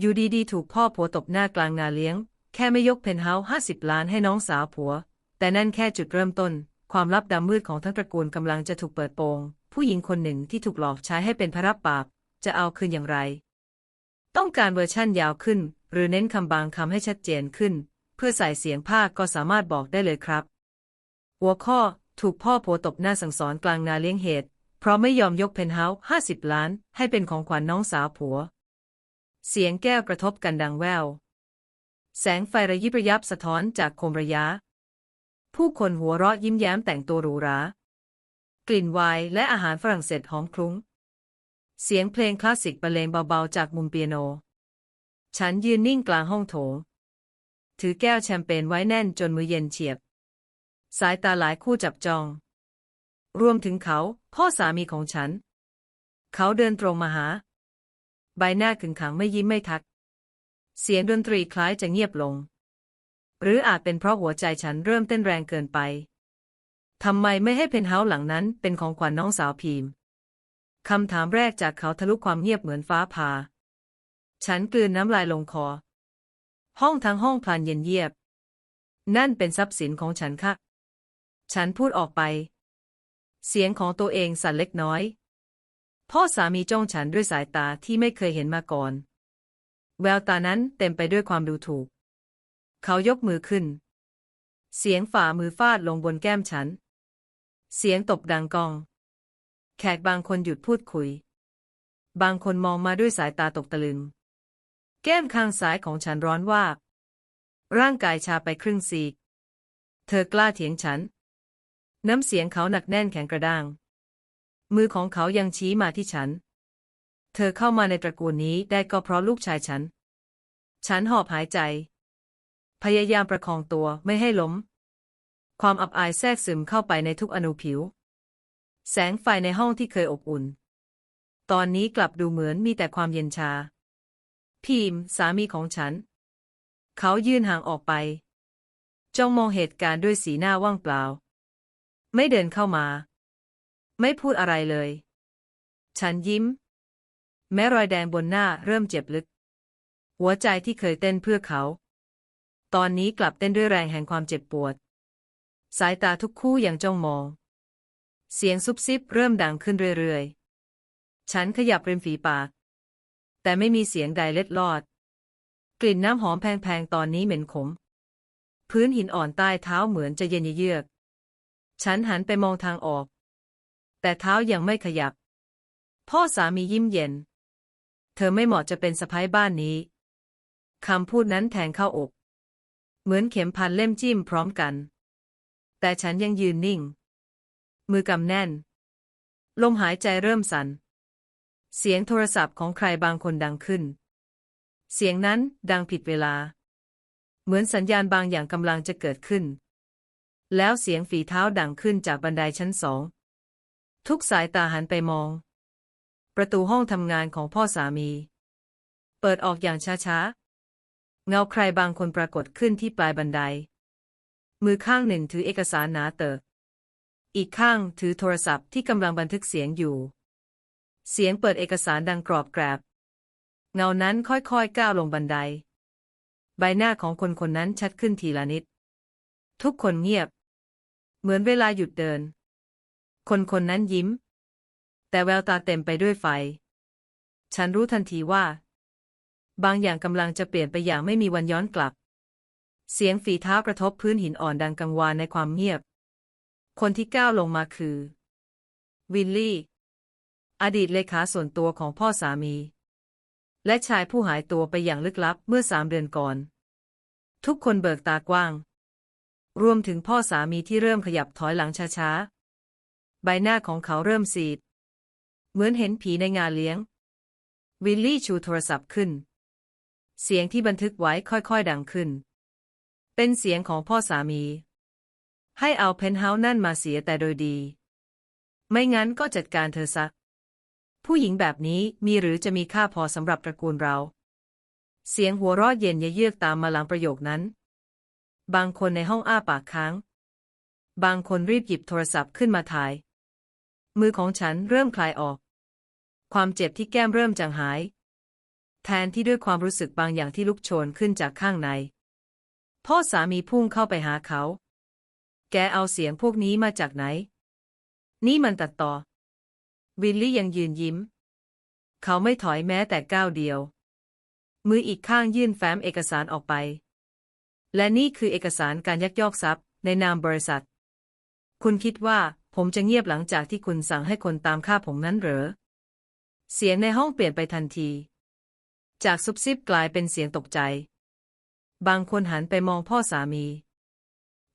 อยู่ดีๆ ถูกพ่อผัวตบหน้ากลางงานเลี้ยง แค่ไม่ยกเพนท์เฮาส์ห้าสิบล้านให้น้องสาวผัว แต่นั่นแค่จุดเริ่มต้น ความลับดำมืดของทั้งตระกูลกำลังจะถูกเปิดโปง ผู้หญิงคนหนึ่งที่ถูกหลอกใช้ให้เป็นพระรับปากจะเอาคืนอย่างไร ต้องการเวอร์ชั่นยาวขึ้น หรือเน้นคำบางคำให้ชัดเจนขึ้น เพื่อใส่เสียงภาคก็สามารถบอกได้เลยครับ หัวข้อ ถูกพ่อผัวตบหน้าสั่งสอนกลางนาเลี้ยงเหตุ เพราะไม่ยอมยกเพนท์เฮาส์ห้าสิบล้าน ให้เป็นของขวัญน้องสาวผัว เสียงแก้วกระทบกันดังแวว แสงไฟระยิบระยับสะท้อนจากโคมระยะ ผู้คนหัวเราะยิ้มแย้มแต่งตัวหรูหรากลิ่นไวน์และอาหารฝรั่งเศสหอมคลุ้ง เสียงเพลงคลาสสิกบรรเลงเบาๆจากมุมเปียโน ฉันยืนนิ่งกลางห้องโถง ถือแก้วแชมเปญไว้แน่นจนมือเย็นเฉียบ สายตาหลายคู่จับจอง รวมถึงเขา พ่อสามีของฉัน เขาเดินตรงมาหา ใบหน้าขึงขังไม่ยิ้มไม่ทัก เสียงดนตรีคล้ายจะเงียบลง หรืออาจเป็นเพราะหัวใจฉันเริ่มเต้นแรงเกินไปทำไมไม่ให้เพนเฮาส์หลังนั้นเป็นของขวัญน้องสาวพีมคำถามแรกจากเขาทะลุความเงียบเหมือนฟ้าผ่า ฉันกลืนน้ำลายลงคอ ห้องทั้งห้องพลันเย็นเยียบ นั่นเป็นทรัพย์สินของฉันค่ะ ฉันพูดออกไป เสียงของตัวเองสั่นเล็กน้อย พ่อสามีจ้องฉันด้วยสายตาที่ไม่เคยเห็นมาก่อน แววตานั้นเต็มไปด้วยความดูถูก เขายกมือขึ้น เสียงฝ่ามือฟาดลงบนแก้มฉัน เสียงตบดังกอง แขกบางคนหยุดพูดคุย บางคนมองมาด้วยสายตาตกตะลึง แก้มข้างซ้ายของฉันร้อนวาบร่างกายชาไปครึ่งซีก เธอกล้าเถียงฉัน น้ำเสียงเขาหนักแน่นแข็งกระด้าง มือของเขายังชี้มาที่ฉัน เธอเข้ามาในตระกูลนี้ได้ก็เพราะลูกชายฉัน ฉันหอบหายใจ พยายามประคองตัวไม่ให้ล้ม ความอับอายแทรกซึมเข้าไปในทุกอนูผิว แสงไฟในห้องที่เคยอบอุ่น ตอนนี้กลับดูเหมือนมีแต่ความเย็นชาพีมสามีของฉัน เขายื่นห่างออกไป จ้องมองเหตุการณ์ด้วยสีหน้าว่างเปล่า ไม่เดินเข้ามา ไม่พูดอะไรเลย ฉันยิ้ม แม้รอยแดงบนหน้าเริ่มเจ็บลึก หัวใจที่เคยเต้นเพื่อเขา ตอนนี้กลับเต้นด้วยแรงแห่งความเจ็บปวด สายตาทุกคู่ยังจ้องมอง เสียงซุบซิบเริ่มดังขึ้นเรื่อยๆ ฉันขยับริมฝีปาก แต่ไม่มีเสียงใดเล็ดลอด กลิ่นน้ำหอมแพงๆ ตอนนี้เหม็นขม พื้นหินอ่อนใต้เท้าเหมือนจะเย็นเยือก ฉันหันไปมองทางออก แต่เท้ายังไม่ขยับ พ่อสามียิ้มเย็น เธอไม่เหมาะจะเป็นสะพ้ายบ้านนี้คำพูดนั้นแทงเข้าอก เหมือนเข็มพันเล่มจิ้มพร้อมกัน แต่ฉันยังยืนนิ่ง มือกำแน่น ลมหายใจเริ่มสัน่น เสียงโทรศัพท์ของใครบางคนดังขึ้น เสียงนั้นดังผิดเวลา เหมือนสัญญาณบางอย่างกำลังจะเกิดขึ้น แล้วเสียงฝีเท้าดังขึ้นจากบันไดชั้นสอง ทุกสายตาหันไปมอง ประตูห้องทำงานของพ่อสามี เปิดออกอย่างช้าๆ เงาใครบางคนปรากฏขึ้นที่ปลายบันได มือข้างหนึ่งถือเอกสารหนาเตอะอีกข้างถือโทรศัพท์ที่กำลังบันทึกเสียงอยู่ เสียงเปิดเอกสารดังกรอบแกรบ เงานั้นค่อยๆก้าวลงบันได ใบหน้าของคนคนนั้นชัดขึ้นทีละนิด ทุกคนเงียบ เหมือนเวลาหยุดเดิน คนคนนั้นยิ้ม แต่แววตาเต็มไปด้วยไฟ ฉันรู้ทันทีว่า บางอย่างกำลังจะเปลี่ยนไปอย่างไม่มีวันย้อนกลับ เสียงฝีเท้ากระทบพื้นหินอ่อนดังกังวานในความเงียบ คนที่ก้าวลงมาคือ วิลลี่ อดีตเลขาส่วนตัวของพ่อสามี และชายผู้หายตัวไปอย่างลึกลับเมื่อสามเดือนก่อน ทุกคนเบิกตากว้าง รวมถึงพ่อสามีที่เริ่มขยับถอยหลังช้าๆ ใบหน้าของเขาเริ่มซีด เหมือนเห็นผีในงานเลี้ยง วิลลี่ชูโทรศัพท์ขึ้น เสียงที่บันทึกไว้ค่อยๆดังขึ้น เป็นเสียงของพ่อสามี ให้เอาเพนท์เฮาส์นั่นมาเสียแต่โดยดี ไม่งั้นก็จัดการเธอซะ ผู้หญิงแบบนี้มีหรือจะมีค่าพอสำหรับตระกูลเรา เสียงหัวเราะเย็นเยือกตามมาหลังประโยคนั้น บางคนในห้องอ้าปากค้างบางคนรีบหยิบโทรศัพท์ขึ้นมาถ่าย มือของฉันเริ่มคลายออก ความเจ็บที่แก้มเริ่มจางหาย แทนที่ด้วยความรู้สึกบางอย่างที่ลุกโชนขึ้นจากข้างใน พ่อสามีพุ่งเข้าไปหาเขา แกเอาเสียงพวกนี้มาจากไหน นี่มันตัดต่อ วิลลี่ยังยืนยิ้ม เขาไม่ถอยแม้แต่ก้าวเดียว มืออีกข้างยื่นแฟ้มเอกสารออกไป และนี่คือเอกสารการยักยอกทรัพย์ในนามบริษัท คุณคิดว่า ผมจะเงียบหลังจากที่คุณสั่งให้คนตามฆ่าผมนั้นเหรอ เสียงในห้องเปลี่ยนไปทันที จากซุบซิบกลายเป็นเสียงตกใจ บางคนหันไปมองพ่อสามี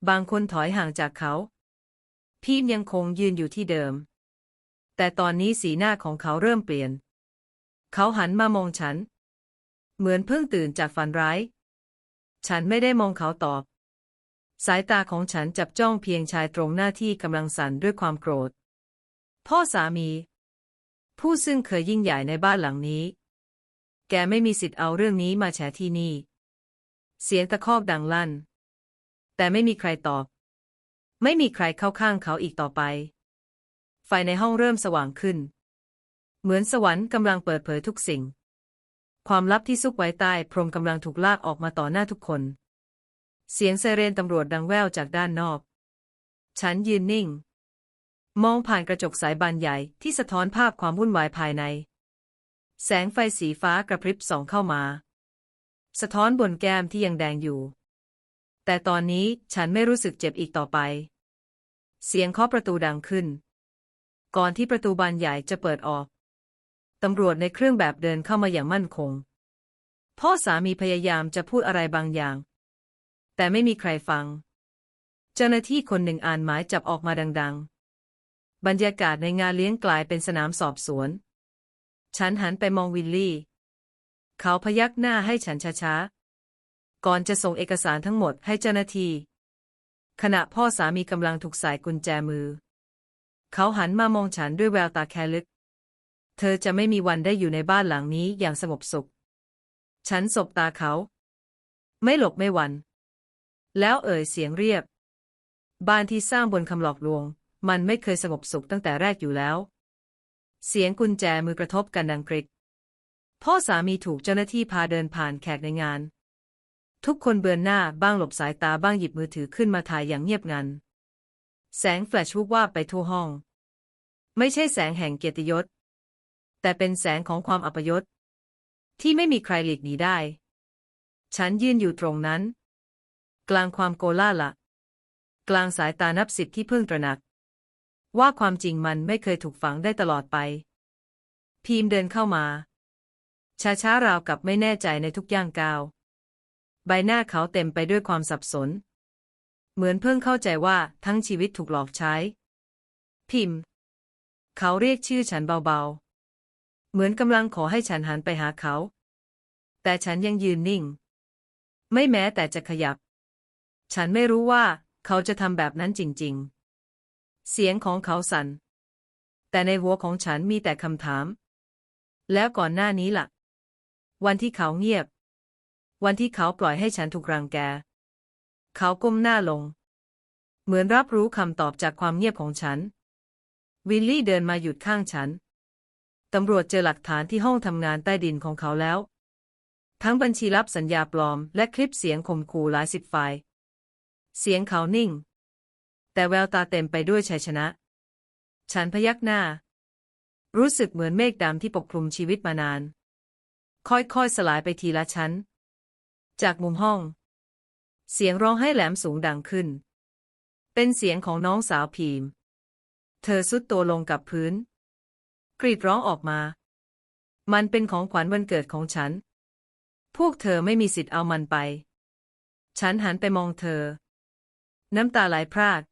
บางคนถอยห่างจากเขา พีมยังคงยืนอยู่ที่เดิม แต่ตอนนี้สีหน้าของเขาเริ่มเปลี่ยน เขาหันมามองฉัน เหมือนเพิ่งตื่นจากฝันร้าย ฉันไม่ได้มองเขาตอบ สายตาของฉันจับจ้องเพียงชายตรงหน้าที่กำลังสั่นด้วยความโกรธ พ่อสามี ผู้ซึ่งเคยยิ่งใหญ่ในบ้านหลังนี้ แกไม่มีสิทธิ์เอาเรื่องนี้มาแฉที่นี่ เสียงตะคอกดังลั่น แต่ไม่มีใครตอบ ไม่มีใครเข้าข้างเขาอีกต่อไป ไฟในห้องเริ่มสว่างขึ้น เหมือนสวรรค์กำลังเปิดเผยทุกสิ่ง ความลับที่ซุกไว้ใต้พรมกำลังถูกลากออกมาต่อหน้าทุกคน เสียงไซเรนตำรวจดังแว่วจากด้านนอก ฉันยืนนิ่ง มองผ่านกระจกสายบานใหญ่ที่สะท้อนภาพความวุ่นวายภายใน แสงไฟสีฟ้ากระพริบส่องเข้ามา สะท้อนบนแก้มที่ยังแดงอยู่ แต่ตอนนี้ฉันไม่รู้สึกเจ็บอีกต่อไป เสียงเคาะประตูดังขึ้น ก่อนที่ประตูบานใหญ่จะเปิดออก ตำรวจในเครื่องแบบเดินเข้ามาอย่างมั่นคง พ่อสามีพยายามจะพูดอะไรบางอย่าง แต่ไม่มีใครฟัง เจ้าหน้าที่คนหนึ่งอ่านหมายจับออกมาดัง ๆ บรรยากาศในงานเลี้ยงกลายเป็นสนามสอบสวน ฉันหันไปมองวิลลี่ เขาพยักหน้าให้ฉันช้าๆ ก่อนจะส่งเอกสารทั้งหมดให้เจ้าหน้าที่ ขณะพ่อสามีกำลังถูกใส่กุญแจมือ เขาหันมามองฉันด้วยแววตาแคลึก เธอจะไม่มีวันได้อยู่ในบ้านหลังนี้อย่างสงบสุข ฉันสบตาเขา ไม่หลบไม่หวัน แล้วเอ่ยเสียงเรียบ บ้านที่สร้างบนคำหลอกลวง มันไม่เคยสงบสุขตั้งแต่แรกอยู่แล้ว เสียงกุญแจมือกระทบกันดังกริก พ่อสามีถูกเจ้าหน้าที่พาเดินผ่านแขกในงาน ทุกคนเบือนหน้าบ้างหลบสายตาบ้างหยิบมือถือขึ้นมาถ่ายอย่างเงียบงัน แสงแฟลชวุบวาบไปทั่วห้อง ไม่ใช่แสงแห่งเกียรติยศ แต่เป็นแสงของความอัปยศที่ไม่มีใครหลีกหนีได้ ฉันยืนอยู่ตรงนั้น กลางความโกลาละ กลางสายตานับสิบที่เพิ่งตระหนัก ว่าความจริงมันไม่เคยถูกฝังได้ตลอดไป พีมเดินเข้ามา ช้าๆราวกับไม่แน่ใจในทุกย่างก้าว ใบหน้าเขาเต็มไปด้วยความสับสน เหมือนเพิ่งเข้าใจว่าทั้งชีวิตถูกหลอกใช้ พิมพ์เขาเรียกชื่อฉันเบาๆ เหมือนกำลังขอให้ฉันหันไปหาเขา แต่ฉันยังยืนนิ่ง ไม่แม้แต่จะขยับ ฉันไม่รู้ว่าเขาจะทำแบบนั้นจริง ๆ เสียงของเขาสัน่น แต่ในหัวของฉันมีแต่คำถาม แล้วก่อนหน้านี้ล่ะ วันที่เขาเงียบ วันที่เขาปล่อยให้ฉันถูกรังแก เขาก้มหน้าลง เหมือนรับรู้คำตอบจากความเงียบของฉัน วิลลี่เดินมาหยุดข้างฉัน ตำรวจเจอหลักฐานที่ห้องทำงานใต้ดินของเขาแล้ว ทั้งบัญชีลับสัญญาปลอมและคลิปเสียงข่มขู่หลายสิบไฟล์ เสียงเขานิ่ง แต่แววตาเต็มไปด้วยชัยชนะ ฉันพยักหน้า รู้สึกเหมือนเมฆดำที่ปกคลุมชีวิตมานาน ค่อยๆสลายไปทีละชั้น จากมุมห้อง เสียงร้องไห้แหลมสูงดังขึ้น เป็นเสียงของน้องสาวพีม เธอสุดตัวลงกับพื้น กรีดร้องออกมา มันเป็นของขวัญวันเกิดของฉัน พวกเธอไม่มีสิทธิ์เอามันไป ฉันหันไปมองเธอ น้ำตาไหลพราก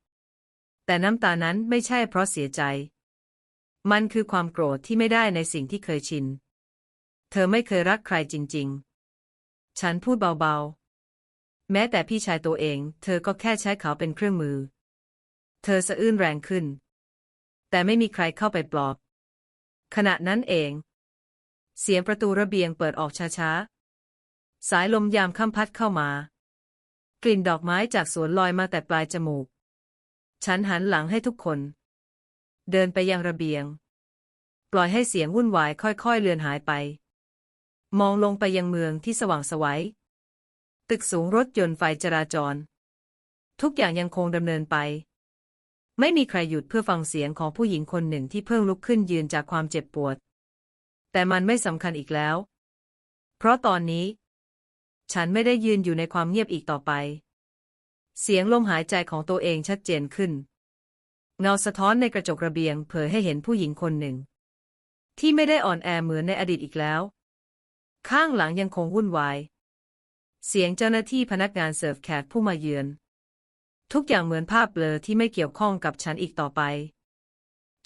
แต่น้ำตานั้นไม่ใช่เพราะเสียใจ มันคือความโกรธที่ไม่ได้ในสิ่งที่เคยชิน เธอไม่เคยรักใครจริง ๆ ฉันพูดเบาๆ แม้แต่พี่ชายตัวเอง เธอก็แค่ใช้เขาเป็นเครื่องมือ เธอสะอื้นแรงขึ้น แต่ไม่มีใครเข้าไปปลอบ ขณะนั้นเอง เสียงประตูระเบียงเปิดออกช้าๆ สายลมยามค่ำพัดเข้ามา กลิ่นดอกไม้จากสวนลอยมาแต่ปลายจมูก ฉันหันหลังให้ทุกคน เดินไปยังระเบียง ปล่อยให้เสียงวุ่นวายค่อยๆเลือนหายไป มองลงไปยังเมืองที่สว่างสวัย ตึกสูงรถยนต์ไฟจราจร ทุกอย่างยังคงดำเนินไป ไม่มีใครหยุดเพื่อฟังเสียงของผู้หญิงคนหนึ่งที่เพิ่งลุกขึ้นยืนจากความเจ็บปวด แต่มันไม่สำคัญอีกแล้ว เพราะตอนนี้ ฉันไม่ได้ยืนอยู่ในความเงียบอีกต่อไป เสียงลมหายใจของตัวเองชัดเจนขึ้น เงาสะท้อนในกระจกระเบียง เผยให้เห็นผู้หญิงคนหนึ่ง ที่ไม่ได้อ่อนแอเหมือนในอดีตอีกแล้ว ข้างหลังยังคงวุ่นวาย เสียงเจ้าหน้าที่พนักงานเสิร์ฟแขกผู้มาเยือน ทุกอย่างเหมือนภาพเบลอที่ไม่เกี่ยวข้องกับฉันอีกต่อไป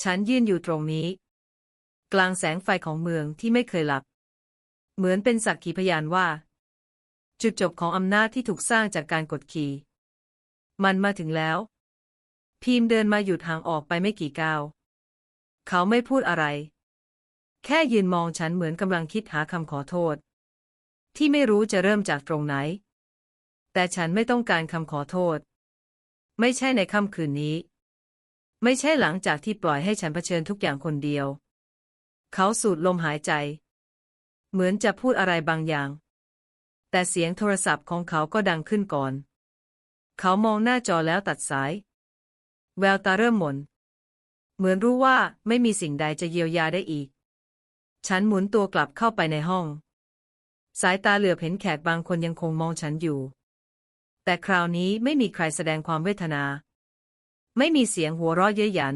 ฉันยืนอยู่ตรงนี้ กลางแสงไฟของเมืองที่ไม่เคยหลับ เหมือนเป็นสักขีพยานว่า จุดจบของอำนาจที่ถูกสร้างจากการกดขี่ มันมาถึงแล้วพีมเดินมาหยุดห่างออกไปไม่กี่ก้าว เขาไม่พูดอะไร แค่ยืนมองฉันเหมือนกำลังคิดหาคำขอโทษ ที่ไม่รู้จะเริ่มจากตรงไหน แต่ฉันไม่ต้องการคำขอโทษ ไม่ใช่ในค่ำคืนนี้ ไม่ใช่หลังจากที่ปล่อยให้ฉันเผชิญทุกอย่างคนเดียว เขาสูดลมหายใจ เหมือนจะพูดอะไรบางอย่าง แต่เสียงโทรศัพท์ของเขาก็ดังขึ้นก่อน เขามองหน้าจอแล้วตัดสาย แววตาเริ่มหม่นเหมือนรู้ว่าไม่มีสิ่งใดจะเยียวยาได้อีก ฉันหมุนตัวกลับเข้าไปในห้อง สายตาเหลือบเห็นแขกบางคนยังคงมองฉันอยู่ แต่คราวนี้ไม่มีใครแสดงความเวทนา ไม่มีเสียงหัวเราะเย้ยหยัน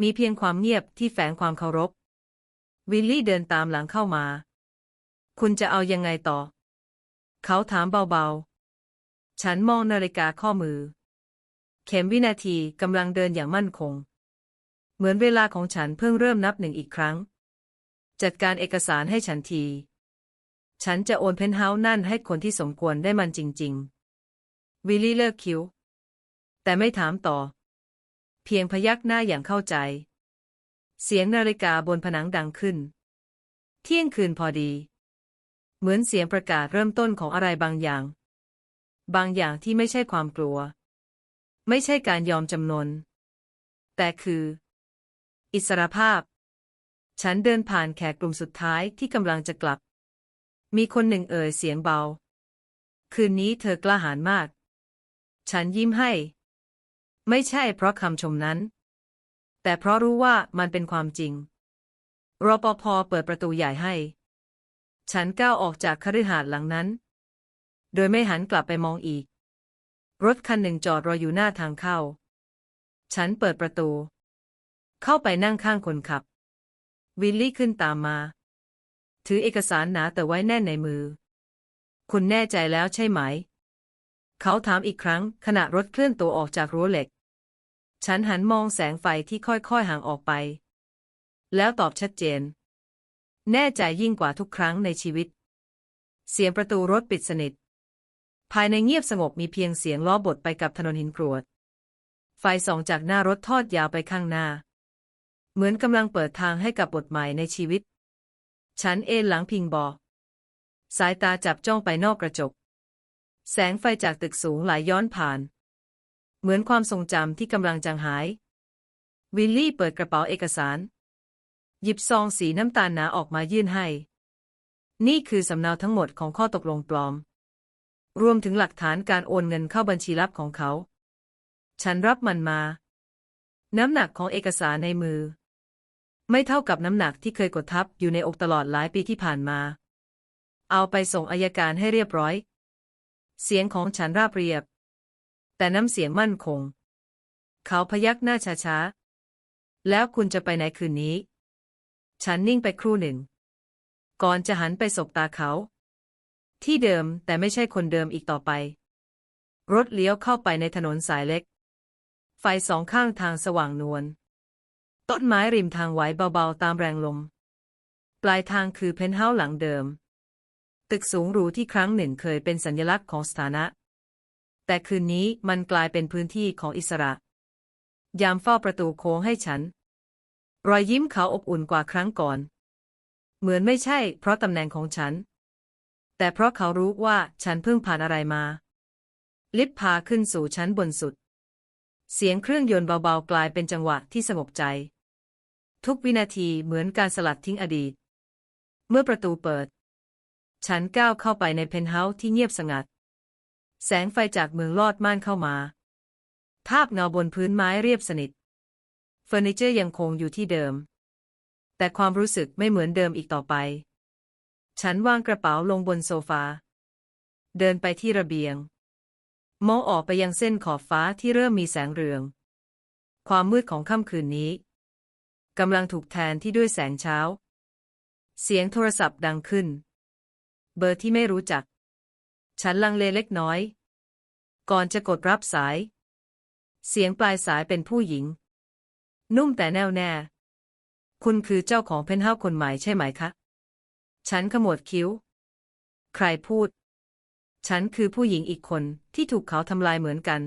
มีเพียงความเงียบที่แฝงความเคารพ วิลลี่เดินตามหลังเข้ามา คุณจะเอายังไงต่อ เขาถามเบาๆ ฉันมองนาฬิกาข้อมือ เข็มวินาทีกำลังเดินอย่างมั่นคง เหมือนเวลาของฉันเพิ่งเริ่มนับหนึ่งอีกครั้ง จัดการเอกสารให้ฉันที ฉันจะโอนเพนท์เฮาส์นั่นให้คนที่สมควรได้มันจริง ๆ วิลลี่เลิกคิ้ว แต่ไม่ถามต่อ เพียงพยักหน้าอย่างเข้าใจ เสียงนาฬิกาบนผนังดังขึ้น เที่ยงคืนพอดี เหมือนเสียงประกาศเริ่มต้นของอะไรบางอย่าง บางอย่างที่ไม่ใช่ความกลัว ไม่ใช่การยอมจำนน แต่คือ อิสรภาพ ฉันเดินผ่านแขกกลุ่มสุดท้ายที่กำลังจะกลับ มีคนหนึ่งเอ่ยเสียงเบา คืนนี้เธอกล้าหาญมาก ฉันยิ้มให้ ไม่ใช่เพราะคำชมนั้น แต่เพราะรู้ว่ามันเป็นความจริงรปภเปิดประตูใหญ่ให้ ฉันก้าวออกจากคฤหาสน์หลังนั้น โดยไม่หันกลับไปมองอีก รถคันหนึ่งจอดรออยู่หน้าทางเข้า ฉันเปิดประตู เข้าไปนั่งข้างคนขับ วิลลี่ขึ้นตามมา ถือเอกสารหนาแต่ไว้แน่นในมือ คุณแน่ใจแล้วใช่ไหม เขาถามอีกครั้งขณะรถเคลื่อนตัวออกจากรั้วเหล็ก ฉันหันมองแสงไฟที่ค่อยๆห่างออกไป แล้วตอบชัดเจน แน่ใจยิ่งกว่าทุกครั้งในชีวิต เสียงประตูรถปิดสนิท ภายในเงียบสงบมีเพียงเสียงล้อบดไปกับถนนหินกรวด ไฟส่องจากหน้ารถทอดยาวไปข้างหน้า เหมือนกำลังเปิดทางให้กับบทใหม่ในชีวิต ฉันเอนหลังพิงบอ สายตาจับจ้องไปนอกกระจก แสงไฟจากตึกสูงไหลยย้อนผ่าน เหมือนความทรงจำที่กำลังจางหาย วิลลี่เปิดกระเป๋าเอกสาร หยิบซองสีน้ำตาลหนาออกมายื่นให้ นี่คือสำเนาทั้งหมดของข้อตกลงปลอม รวมถึงหลักฐานการโอนเงินเข้าบัญชีลับของเขา ฉันรับมันมา น้ำหนักของเอกสารในมือ ไม่เท่ากับน้ำหนักที่เคยกดทับอยู่ในอกตลอดหลายปีที่ผ่านมา เอาไปส่งอายการให้เรียบร้อย เสียงของฉันราบเรียบ แต่น้ำเสียงมั่นคง เขาพยักหน้าช้าๆ แล้วคุณจะไปไหนคืนนี้ ฉันนิ่งไปครู่หนึ่ง ก่อนจะหันไปสบตาเขา ที่เดิมแต่ไม่ใช่คนเดิมอีกต่อไป รถเลี้ยวเข้าไปในถนนสายเล็ก ไฟสองข้างทางสว่างนวลต้นไม้ริมทางไหวเบาๆตามแรงลม ปลายทางคือเพนท์เฮาส์หลังเดิม ตึกสูงหรูที่ครั้งหนึ่งเคยเป็นสัญลักษณ์ของสถานะ แต่คืนนี้มันกลายเป็นพื้นที่ของอิสระ ยามเฝ้าประตูโค้งให้ฉัน รอยยิ้มเขาอบอุ่นกว่าครั้งก่อน เหมือนไม่ใช่ เพราะตำแหน่งของฉัน แต่เพราะเขารู้ว่าฉันเพิ่งผ่านอะไรมา ลิฟต์พาขึ้นสู่ชั้นบนสุด เสียงเครื่องยนต์เบาๆกลายเป็นจังหวะที่สงบใจ ทุกวินาทีเหมือนการสลัดทิ้งอดีต เมื่อประตูเปิด ฉันก้าวเข้าไปในเพนท์เฮาส์ที่เงียบสงัด แสงไฟจากเมืองลอดม่านเข้ามา ภาพเงาบนพื้นไม้เรียบสนิท ฟอร์นิเจอร์ยังคงอยู่ที่เดิม แต่ความรู้สึกไม่เหมือนเดิมอีกต่อไป ฉันวางกระเป๋าลงบนโซฟา เดินไปที่ระเบียง มองออกไปยังเส้นขอบฟ้าที่เริ่มมีแสงเรือง ความมืดของค่ำคืนนี้กำลังถูกแทนที่ด้วยแสงเช้า เสียงโทรศัพท์ดังขึ้น เบอร์ที่ไม่รู้จัก ฉันลังเลเล็กน้อย ก่อนจะกดรับสาย เสียงปลายสายเป็นผู้หญิง นุ่มแต่แน่วแน่ คุณคือเจ้าของเพนท์เฮาส์คนใหม่ใช่ไหมคะ ฉันขมวดคิ้ว ใครพูด ฉันคือผู้หญิงอีกคนที่ถูกเขาทำลายเหมือนกัน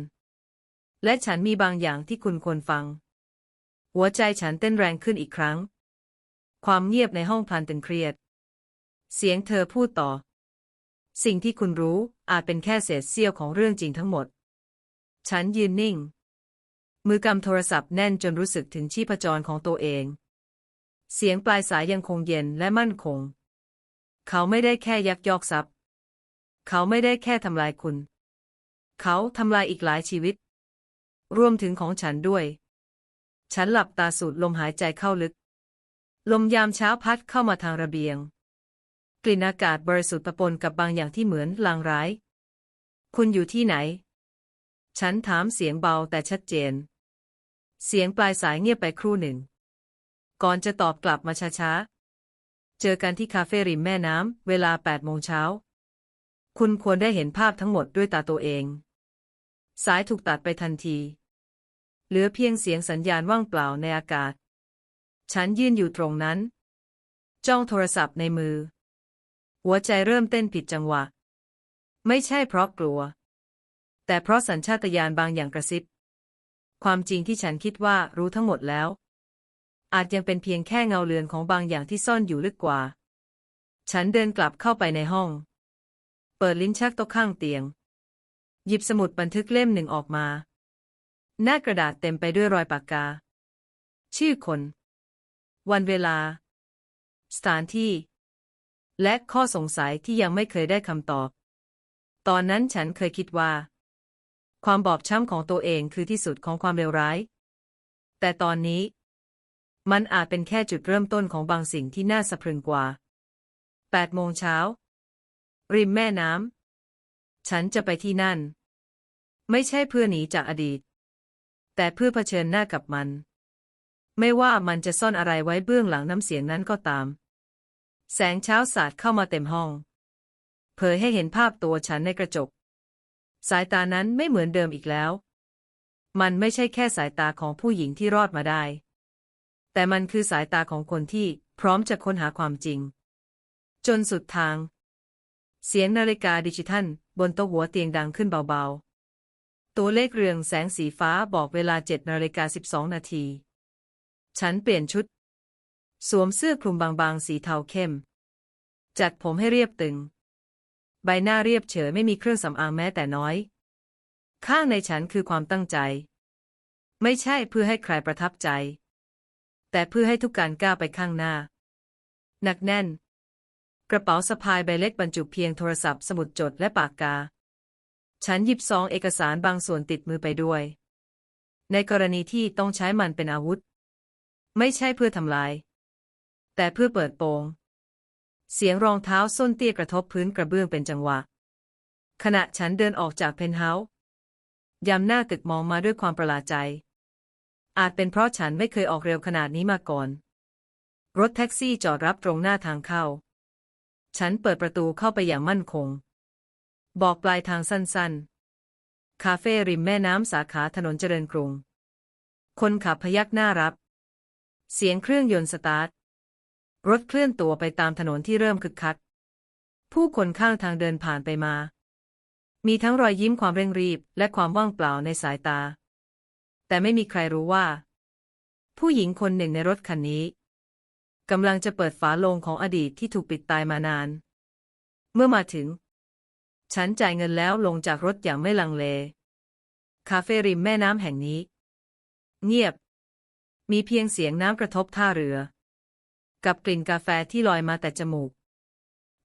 และฉันมีบางอย่างที่คุณควรฟัง หัวใจฉันเต้นแรงขึ้นอีกครั้ง ความเงียบในห้องพันตึงเครียด เสียงเธอพูดต่อ สิ่งที่คุณรู้อาจเป็นแค่เศษเสี้ยวของเรื่องจริงทั้งหมด ฉันยืนนิ่ง มือกำโทรศัพท์แน่นจนรู้สึกถึงชีพจรของตัวเอง เสียงปลายสายยังคงเย็นและมั่นคง เขาไม่ได้แค่ยักยอกทรัพย์ เขาไม่ได้แค่ทำลายคุณ เขาทำลายอีกหลายชีวิต รวมถึงของฉันด้วย ฉันหลับตาสูดลมหายใจเข้าลึก ลมยามเช้าพัดเข้ามาทางระเบียง กลิ่นอากาศบริสุทธิ์ปะปนกับบางอย่างที่เหมือนลางร้าย คุณอยู่ที่ไหน ฉันถามเสียงเบาแต่ชัดเจน เสียงปลายสายเงียบไปครู่หนึ่ง ก่อนจะตอบกลับมาช้าๆ เจอกันที่คาเฟ่ริมแม่น้ำ เวลา8โมงเช้า คุณควรได้เห็นภาพทั้งหมดด้วยตาตัวเอง สายถูกตัดไปทันที เหลือเพียงเสียงสัญญาณว่างเปล่าในอากาศ ฉันยืนอยู่ตรงนั้น จ้องโทรศัพท์ในมือ หัวใจเริ่มเต้นผิดจังหวะ ไม่ใช่เพราะกลัว แต่เพราะสัญชาตญาณบางอย่างกระซิบ ความจริงที่ฉันคิดว่ารู้ทั้งหมดแล้ว อาจยังเป็นเพียงแค่เงาเลือนของบางอย่างที่ซ่อนอยู่ลึกกว่า ฉันเดินกลับเข้าไปในห้อง เปิดลิ้นชักโต๊ะข้างเตียง หยิบสมุดบันทึกเล่มหนึ่งออกมา หน้ากระดาษเต็มไปด้วยรอยปากกา ชื่อคน วันเวลา สถานที่ และข้อสงสัยที่ยังไม่เคยได้คำตอบ ตอนนั้นฉันเคยคิดว่า ความบอบช้ำของตัวเองคือที่สุดของความเลวร้าย แต่ตอนนี้ มันอาจเป็นแค่จุดเริ่มต้นของบางสิ่งที่น่าสะพรึงกว่า 8 โมงเช้า ริมแม่น้ำ ฉันจะไปที่นั่น ไม่ใช่เพื่อหนีจากอดีต แต่เพื่อเผชิญหน้ากับมัน ไม่ว่ามันจะซ่อนอะไรไว้เบื้องหลังน้ำเสียงนั้นก็ตาม แสงเช้าสาดเข้ามาเต็มห้อง เผยให้เห็นภาพตัวฉันในกระจก สายตานั้นไม่เหมือนเดิมอีกแล้ว มันไม่ใช่แค่สายตาของผู้หญิงที่รอดมาได้ แต่มันคือสายตาของคนที่พร้อมจะค้นหาความจริง จนสุดทาง เสียงนาฬิกาดิจิทัล บนโต๊ะหัวเตียงดังขึ้นเบาๆ ตัวเลขเรืองแสงสีฟ้าบอกเวลา7นาฬิกา12นาที ฉันเปลี่ยนชุด สวมเสื้อคลุมบางๆ สีเทาเข้ม จัดผมให้เรียบตึง ใบหน้าเรียบเฉยไม่มีเครื่องสำอางแม้แต่น้อย ข้างในฉันคือความตั้งใจ ไม่ใช่เพื่อให้ใครประทับใจ แต่เพื่อให้ทุกการก้าวไปข้างหน้า หนักแน่น กระเป๋าสะพายใบเล็กบรรจุเพียงโทรศัพท์สมุดจดและปากกา ฉันหยิบซองเอกสารบางส่วนติดมือไปด้วย ในกรณีที่ต้องใช้มันเป็นอาวุธ ไม่ใช่เพื่อทำลาย แต่เพื่อเปิดโปง เสียงรองเท้าส้นเตี้ยกระทบพื้นกระเบื้องเป็นจังหวะ ขณะฉันเดินออกจากเพนท์เฮาส์ยามหน้าตึกมองมาด้วยความประหลาดใจ อาจเป็นเพราะฉันไม่เคยออกเร็วขนาดนี้มาก่อน รถแท็กซี่จอดรับตรงหน้าทางเข้า ฉันเปิดประตูเข้าไปอย่างมั่นคง บอกปลายทางสั้นๆ คาเฟ่ริมแม่น้ำสาขาถนนเจริญกรุง คนขับพยักหน้ารับ เสียงเครื่องยนต์สตาร์ท รถเคลื่อนตัวไปตามถนนที่เริ่มคึกคัก ผู้คนข้างทางเดินผ่านไปมา มีทั้งรอยยิ้มความเร่งรีบและความว่างเปล่าในสายตา แต่ไม่มีใครรู้ว่า ผู้หญิงคนหนึ่งในรถคันนี้กำลังจะเปิดฝาโลงของอดีตที่ถูกปิดตายมานาน เมื่อมาถึง ฉันจ่ายเงินแล้วลงจากรถอย่างไม่ลังเล คาเฟ่ริมแม่น้ำแห่งนี้ เงียบ มีเพียงเสียงน้ำกระทบท่าเรือ กับกลิ่นกาแฟที่ลอยมาแต่จมูก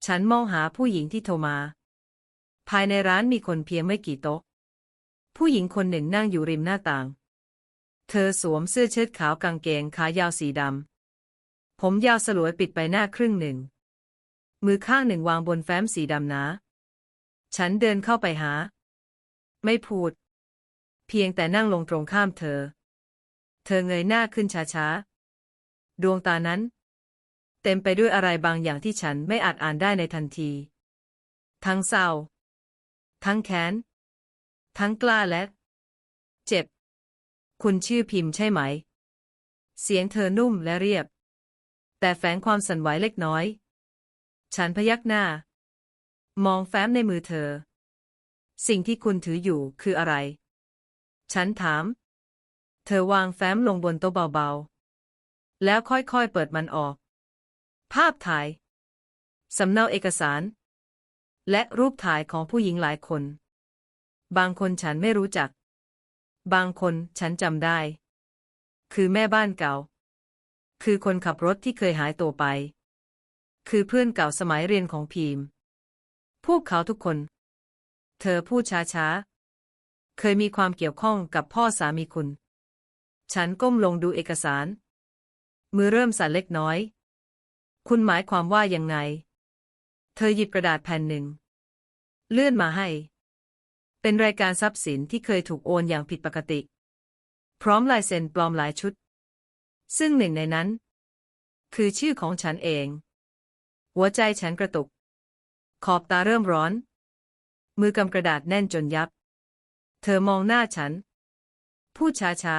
ฉันมองหาผู้หญิงที่โทรมา ภายในร้านมีคนเพียงไม่กี่โต๊ะ ผู้หญิงคนหนึ่งนั่งอยู่ริมหน้าต่าง เธอสวมเสื้อเชิ้ตขาวกางเกงขายาวสีดำ ผมยาวสลวยปิดใบหน้าครึ่งหนึ่ง มือข้างหนึ่งวางบนแฟ้มสีดำหนา ฉันเดินเข้าไปหา ไม่พูด เพียงแต่นั่งลงตรงข้ามเธอ เธอเงยหน้าขึ้นช้าๆ ดวงตานั้น เต็มไปด้วยอะไรบางอย่างที่ฉันไม่อาจอ่านได้ในทันที ทั้งเศร้า ทั้งแค้น ทั้งกล้าและ เจ็บ คุณชื่อพิมพ์ใช่ไหม เสียงเธอนุ่มและเรียบ แต่แฝงความสั่นไหวเล็กน้อย ฉันพยักหน้า มองแฟ้มในมือเธอ สิ่งที่คุณถืออยู่คืออะไร ฉันถาม เธอวางแฟ้มลงบนโต๊ะเบาๆ แล้วค่อยๆเปิดมันออก ภาพถ่าย สำเนาเอกสาร และรูปถ่ายของผู้หญิงหลายคน บางคนฉันไม่รู้จัก บางคนฉันจำได้ คือแม่บ้านเก่า คือคนขับรถที่เคยหายตัวไป คือเพื่อนเก่าสมัยเรียนของพีม พวกเขาทุกคน เธอพูดช้าๆ เคยมีความเกี่ยวข้องกับพ่อสามีคุณ ฉันก้มลงดูเอกสาร มือเริ่มสั่นเล็กน้อย คุณหมายความว่ายังไง เธอหยิบกระดาษแผ่นหนึ่ง เลื่อนมาให้ เป็นรายการทรัพย์สินที่เคยถูกโอนอย่างผิดปกติ พร้อมลายเซ็นปลอมหลายชุด ซึ่งหนึ่งในนั้น คือชื่อของฉันเอง หัวใจฉันกระตุก ขอบตาเริ่มร้อน มือกำกระดาษแน่นจนยับ เธอมองหน้าฉัน พูดช้า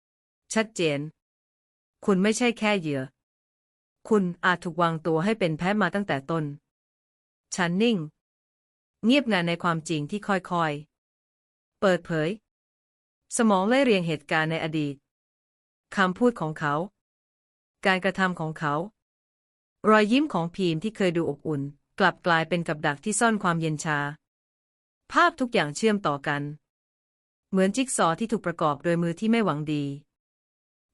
ๆ ชัดเจน คุณไม่ใช่แค่เหยื่อ คุณอาจถูกวางตัวให้เป็นแพ้มาตั้งแต่ต้น ฉันนิ่ง เงียบงานในความจริงที่ค่อยๆ เปิดเผย สมองไล่เรียงเหตุการณ์ในอดีตคำพูดของเขา การกระทำของเขา รอยยิ้มของพีมที่เคยดูอบอุ่น กลับกลายเป็นกับดักที่ซ่อนความเย็นชา ภาพทุกอย่างเชื่อมต่อกัน เหมือนจิ๊กซอว์ที่ถูกประกอบโดยมือที่ไม่หวังดี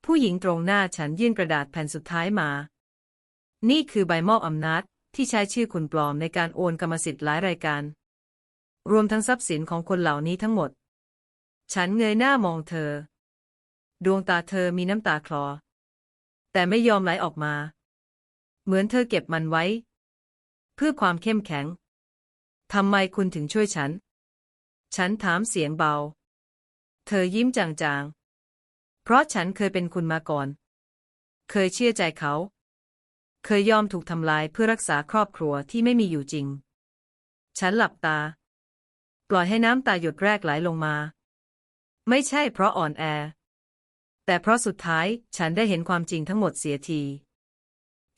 ผู้หญิงตรงหน้าฉันยื่นกระดาษแผ่นสุดท้ายมา นี่คือใบมอบอำนาจที่ใช้ชื่อคุณปลอมในการโอนกรรมสิทธิ์หลายรายการ รวมทั้งทรัพย์สินของคนเหล่านี้ทั้งหมด ฉันเงยหน้ามองเธอ ดวงตาเธอมีน้ำตาคลอ แต่ไม่ยอมไหลออกมา เหมือนเธอเก็บมันไว้ เพื่อความเข้มแข็งทำไมคุณถึงช่วยฉัน ฉันถามเสียงเบา เธอยิ้มจางๆ เพราะฉันเคยเป็นคุณมาก่อน เคยเชื่อใจเขา เคยยอมถูกทำลายเพื่อรักษาครอบครัวที่ไม่มีอยู่จริง ฉันหลับตา ปล่อยให้น้ำตาหยดแรกไหลลงมา ไม่ใช่เพราะอ่อนแอ แต่เพราะสุดท้ายฉันได้เห็นความจริงทั้งหมดเสียที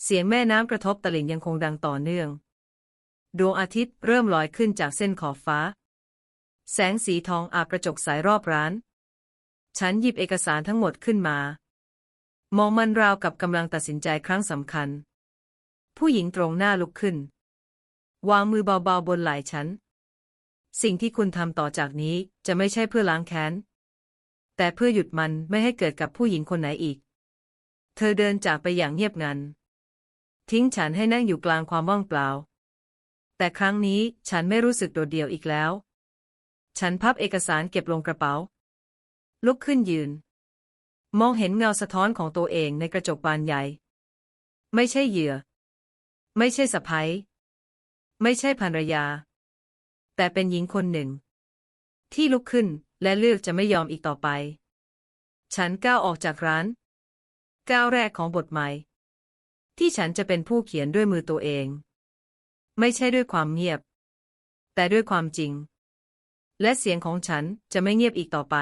เสียงแม่น้ำกระทบตลิ่งยังคงดังต่อเนื่อง ดวงอาทิตย์เริ่มลอยขึ้นจากเส้นขอบฟ้า แสงสีทองอาบกระจกสายรอบร้าน ฉันหยิบเอกสารทั้งหมดขึ้นมามองมันราวกับกำลังตัดสินใจครั้งสำคัญ ผู้หญิงตรงหน้าลุกขึ้น วางมือเบาๆบนไหล่ฉัน สิ่งที่คุณทำต่อจากนี้จะไม่ใช่เพื่อล้างแค้น แต่เพื่อหยุดมันไม่ให้เกิดกับผู้หญิงคนไหนอีก เธอเดินจากไปอย่างเงียบงัน ทิ้งฉันให้นั่งอยู่กลางความว่างเปล่า แต่ครั้งนี้ฉันไม่รู้สึกโดดเดี่ยวอีกแล้ว ฉันพับเอกสารเก็บลงกระเป๋า ลุกขึ้นยืน มองเห็นเงาสะท้อนของตัวเองในกระจกบานใหญ่ ไม่ใช่เหยื่อ ไม่ใช่สะพ้ยไม่ใช่ภรรยา แต่เป็นหญิงคนหนึ่ง ที่ลุกขึ้นและเลือกจะไม่ยอมอีกต่อไป ฉันก้าวออกจากร้าน ก้าวแรกของบทใหม่ ที่ฉันจะเป็นผู้เขียนด้วยมือตัวเอง ไม่ใช่ด้วยความเงียบ แต่ด้วยความจริง และเสียงของฉันจะไม่เงียบอีกต่อไป